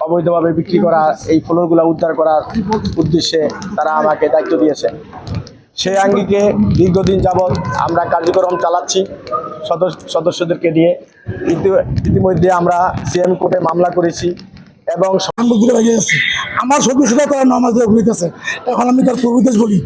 অবৈধভাবে বিক্রি করা, এই ফ্লোরগুলো উদ্ধার করার উদ্দেশ্যে তারা আমাকে দায়িত্ব দিয়েছে। সেই আঙ্গিকে দীর্ঘদিন যাবৎ আমরা কার্যক্রম চালাচ্ছি সদস্য সদস্যদেরকে দিয়ে। ইতি- ইতিমধ্যে আমরা সিএম কোর্টে মামলা করেছি এবং আমার সদস্যটা তারা নামাজে বলিতেছে এখন আমি তার প্রভুদেশ বলি।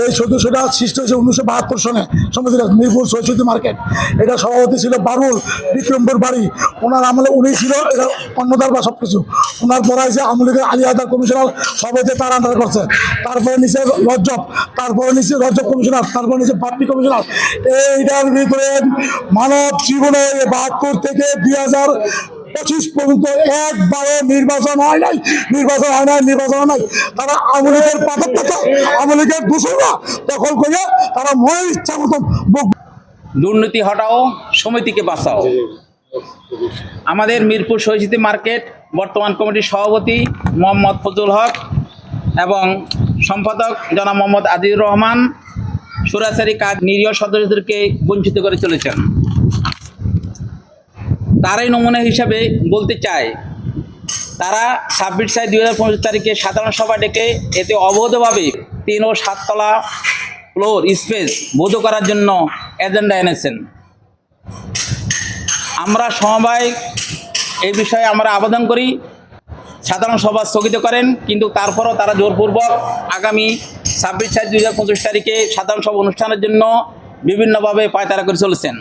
এই সদস্যটা সৃষ্টি হয়েছে উনিশশো বাহাত্তর সনে। সমিতির মিরপুর সরস্বতী মার্কেট। এটা সভাপতি ছিল বারুল বিক্রমপুর বাড়ি। ওনার আমলে উনি ছিল এটা অন্নদার বা সব কিছু ওনার পরে আছে আমলিকের আলী আদার কমিশনার সবাইতে তার আন্ডার করছে। তারপরে নিচে রজব, তারপরে নিচে রজব কমিশনার, তারপরে নিচে বাপ্পি কমিশনার। এইটার ভিতরে মানব জীবনে বাহাত্তর থেকে দুই হাজার পঁচিশ পর্যন্ত একবারও নির্বাচন হয় নাই, নির্বাচন হয় নাই, নির্বাচন নাই। তারা আমলিকের পাথর পাতা আমলিকের দূষণরা দখল করে তারা মনের ইচ্ছা মতন দুর্নীতি হটাও, সমিতিকে বাঁচাও। আমাদের মিরপুর সহিষ্ণু মার্কেট, বর্তমান কমিটির সভাপতি মোহাম্মদ ফজল হক এবং সম্পাদক জনাব মোহাম্মদ আজিজুর রহমান, সুরাচারী কাজ নিরীহ সদস্যদেরকে বঞ্চিত করে চলেছেন। তারই নমুনা হিসাবে বলতে চায়। তারা ছাব্বিশ সাই দুই হাজার পঁচিশ তারিখে সাধারণ সভা ডেকে এতে অবৈধভাবে তিন ও সাততলা ফ্লোর স্পেস বৈধ করার জন্য এজেন্ডা এনেছেন। আমরা সমবায় এই বিষয়ে আমরা আবেদন করি। সাধারণ সভা স্থগিত করেন, কিন্তু তারপরও তারা জোরপূর্বক আগামী ছাব্বিশ সাত দুই হাজার পঁচিশ তারিখে সাধারণ সভা অনুষ্ঠানের জন্য বিভিন্নভাবে পায়তারা করে চলেছেন।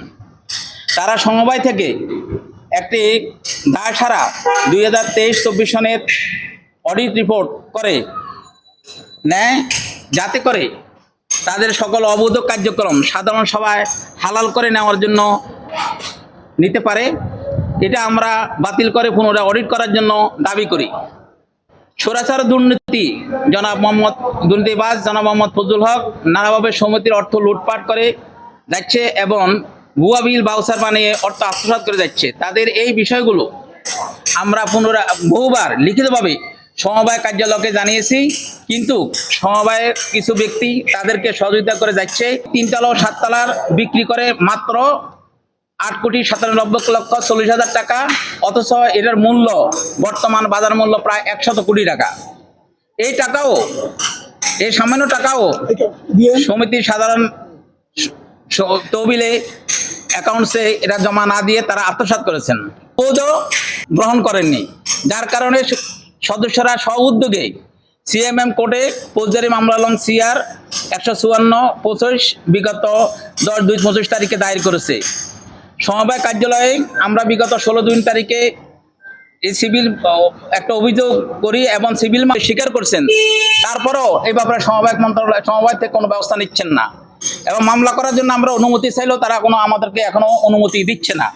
তারা সমবায় থেকে একটি দায় সারা দুই হাজার তেইশ চব্বিশ সনের অডিট রিপোর্ট করে, নেয়, যাতে করে তাদের সকল অবৈধ কার্যক্রম সাধারণ সভায় হালাল করে নেওয়ার জন্য নিতে পারে। এটা আমরা বাতিল করে পুনরায় অডিট করার জন্য দাবি করি। সরাসরি দুর্নীতি, জনাব মোহাম্মদ দুর্নীতিবাজ, জনাব মোহাম্মদ ফজল হক নানাভাবে সমিতির অর্থ লুটপাট করে যাচ্ছে এবং ভুয়া বিল বাউসার বানিয়ে অর্থ আত্মসাৎ করে যাচ্ছে। তাদের এই বিষয়গুলো আমরা পুনরায় বহুবার লিখিতভাবে সমবায় কার্যালয়কে জানিয়েছি কিন্তু সমবায়ের কিছু ব্যক্তি তাদেরকে সহযোগিতা করে যাচ্ছে। তিনতলা ও সাততলার বিক্রি করে মাত্র আট কোটি সাতানব্বই লক্ষ চল্লিশ হাজার টাকা অথচ এটার মূল্য বর্তমান বাজার মূল্য প্রায় একশত কোটি টাকা। এই টাকাও এই সামান্য টাকাও সমিতির সাধারণ তহবিলে অ্যাকাউন্টসে এটা জমা না দিয়ে তারা আত্মসাৎ করেছেন। পদও গ্রহণ করেননি। যার কারণে সদস্যরা স্ব উদ্যোগে সিএমএম কোর্টে ফৌজদারি মামলা লং সিআর একশো চুয়ান্ন, পঁচিশ, বিগত দশ দুই, পঁচিশ তারিখে দায়ের করেছে। সমবায় কার্যালয়ে আমরা বিগত ষোলো দুই তারিখে এই সিভিল, একটা অভিযোগ করি এবং সিভিল স্বীকার করছেন। তারপরও এই ব্যাপারে সমবায় মন্ত্রণালয়, সমবায় থেকে কোনো ব্যবস্থা নিচ্ছেন না। এবং মামলা করার জন্য আমরা অনুমতি চাইলেও তারা কোনো আমাদেরকে এখনও অনুমতি দিচ্ছে না।